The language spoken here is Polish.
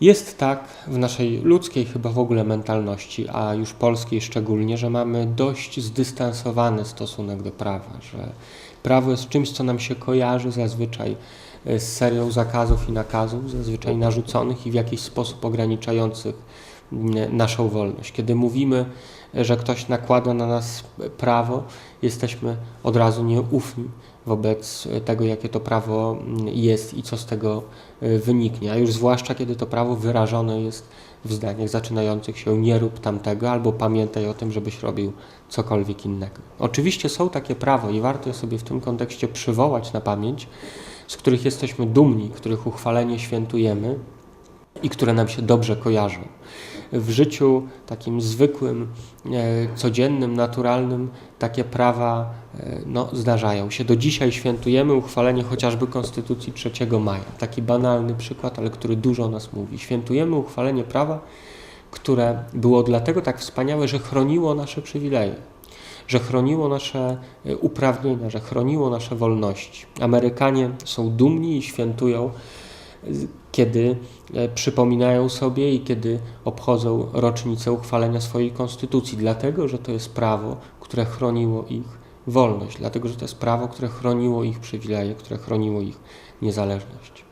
Jest tak w naszej ludzkiej chyba w ogóle mentalności, a już polskiej szczególnie, że mamy dość zdystansowany stosunek do prawa, że prawo jest czymś, co nam się kojarzy zazwyczaj e, z serią zakazów i nakazów, zazwyczaj narzuconych i w jakiś sposób ograniczających naszą wolność. Kiedy mówimy, że ktoś nakłada na nas prawo, jesteśmy od razu nieufni wobec tego, jakie to prawo jest i co z tego y, wyniknie, a już zwłaszcza kiedy to prawo wyrażone jest w zdaniach zaczynających się nie rób tamtego albo pamiętaj o tym, żebyś robił cokolwiek innego. Oczywiście są takie prawo i warto je sobie w tym kontekście przywołać na pamięć, z których jesteśmy dumni, których uchwalenie świętujemy i które nam się dobrze kojarzą. W życiu takim zwykłym, e, codziennym, naturalnym takie prawa e, no, zdarzają się. Do dzisiaj świętujemy uchwalenie chociażby Konstytucji 3 maja. Taki banalny przykład, ale który dużo o nas mówi. Świętujemy uchwalenie prawa, które było dlatego tak wspaniałe, że chroniło nasze przywileje że chroniło nasze e, uprawnienia, że chroniło nasze wolności. Amerykanie są dumni i świętują kiedy e, przypominają sobie i kiedy obchodzą rocznicę uchwalenia swojej konstytucji, dlatego że to jest prawo, które chroniło ich wolność, dlatego że to jest prawo, które chroniło ich przywileje, które chroniło ich niezależność.